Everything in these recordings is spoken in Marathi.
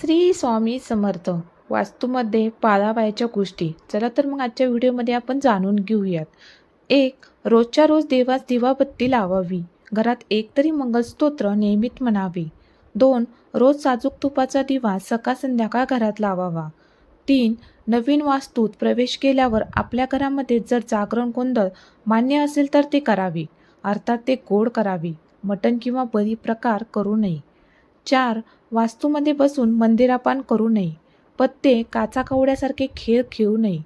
श्री स्वामी समर्थ वास्तूमध्ये पाळावयाच्या गोष्टी. चला तर मग आजच्या व्हिडिओमध्ये आपण जाणून घेऊयात. एक रोजच्या रोज देवास दिवाबत्ती लावावी. घरात एक तरी मंगलस्तोत्र नियमित म्हणावे. दोन रोज साजूक तुपाचा दिवा सकाळ संध्याकाळ घरात लावावा. तीन नवीन वास्तूत प्रवेश केल्यावर आपल्या घरामध्ये जर जागरण गोंधळ मान्य असेल तर ते करावे. अर्थात ते गोड करावे. मटण किंवा बरी प्रकार करू नये. चार वास्तूमध्ये बसून मंदिरापान करू नये. पत्ते काचा कवड्यासारखे खेळ खेळू नये.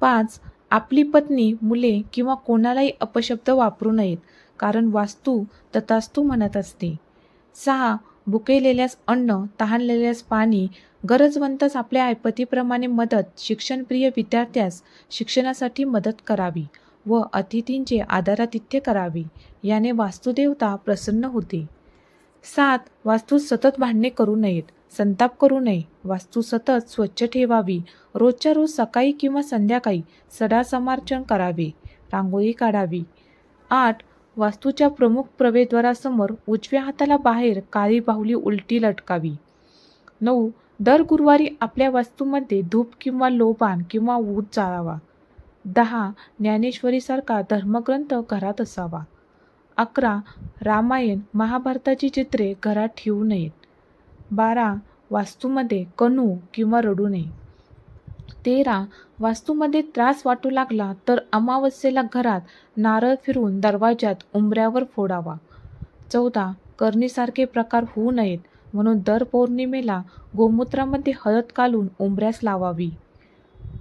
पाच आपली पत्नी मुले किंवा कोणालाही अपशब्द वापरू नयेत कारण वास्तू तथास्तू म्हणत असते. सहा भुकेलेल्यास अन्न तहानलेल्यास पाणी गरजवंतास आपल्या ऐपतीप्रमाणे मदत शिक्षणप्रिय विद्यार्थ्यास शिक्षणासाठी मदत करावी व अतिथींचे आदरातिथ्य करावी याने वास्तुदेवता प्रसन्न होते. सात वास्तू सतत भांडणे करू नयेत. संताप करू नये. वास्तू सतत स्वच्छ ठेवावी. रोजच्या रोज सकाळी किंवा संध्याकाळी सडा समार्चन करावे. रांगोळी काढावी. आठ वास्तूच्या प्रमुख प्रवेशद्वारासमोर उजव्या हाताला बाहेर काळी बाहुली उलटी लटकावी. नऊ दर गुरुवारी आपल्या वास्तूमध्ये धूप किंवा लोबान किंवा ऊत जाळावा. दहा ज्ञानेश्वरीसारखा धर्मग्रंथ घरात असावा. अकरा रामायण महाभारताची चित्रे घरात ठेवू नयेत. बारा वास्तूमध्ये कणू किंवा रडू नये. तेरा वास्तूमध्ये त्रास वाटू लागला तर अमावस्येला घरात नारळ फिरून दरवाजात उंबऱ्यावर फोडावा. चौदा करणीसारखे प्रकार होऊ नयेत म्हणून दर पौर्णिमेला गोमूत्रामध्ये हळद घालून उंबऱ्यास लावावी.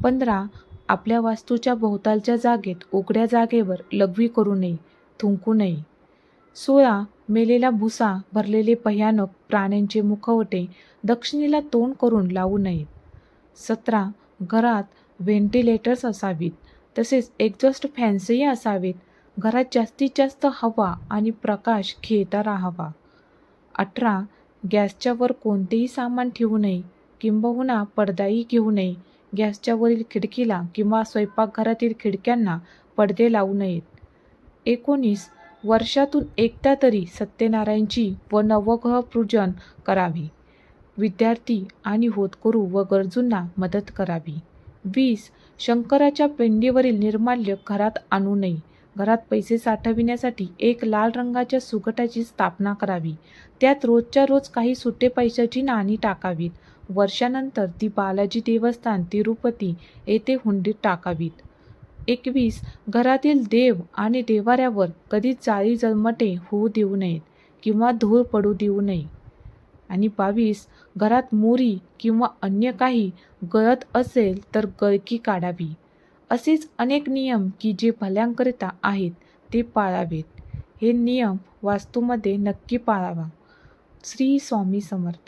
पंधरा आपल्या वास्तूच्या भोवतालच्या जागेत उघड्या जागेवर लघवी करू नये. थुंकू नये. सोळा मेलेला भुसा भरलेले भयानक प्राण्यांचे मुखवटे दक्षिणेला तोंड करून लावू नयेत. सतरा घरात व्हेंटिलेटर्स असावीत तसेच एक्झॉस्ट फॅन्सही असावेत घरात जास्तीत जास्त हवा आणि प्रकाश खेळता राहावा. अठरा गॅसच्या वर कोणतेही सामान ठेवू नये किंबहुना पडदाही घेऊ नये गॅसच्या वरील खिडकीला किंवा स्वयंपाकघरातील खिडक्यांना पडदे लावू नयेत. एकोणीस वर्षातून एकदा तरी सत्यनारायणची व नवग्रह पूजन करावे. विद्यार्थी आणि होतकरू व गरजूंना मदत करावी. वीस शंकराच्या पेंडीवरील निर्माल्य घरात आणू नये. घरात पैसे साठविण्यासाठी एक लाल रंगाच्या सुगटाची स्थापना करावी. त्यात रोजच्या रोज काही सुटे पैशाची नाणी टाकावीत. वर्षानंतर ती बालाजी देवस्थान तिरुपती येथे हुंडीत टाकावीत. एकवीस. घरातील देव आणि देवाऱ्यावर कधी चाळी जलमटे होऊ देऊ नयेत किंवा धूळ पडू देऊ नये. आणि बावीस. घरात मोरी किंवा अन्य काही गळत असेल तर गळकी काढावी. असेच अनेक नियम की जे भल्यांकरिता आहेत ते पाळावेत. हे नियम वास्तूमध्ये नक्की पाळावा. श्री स्वामी समर्थ.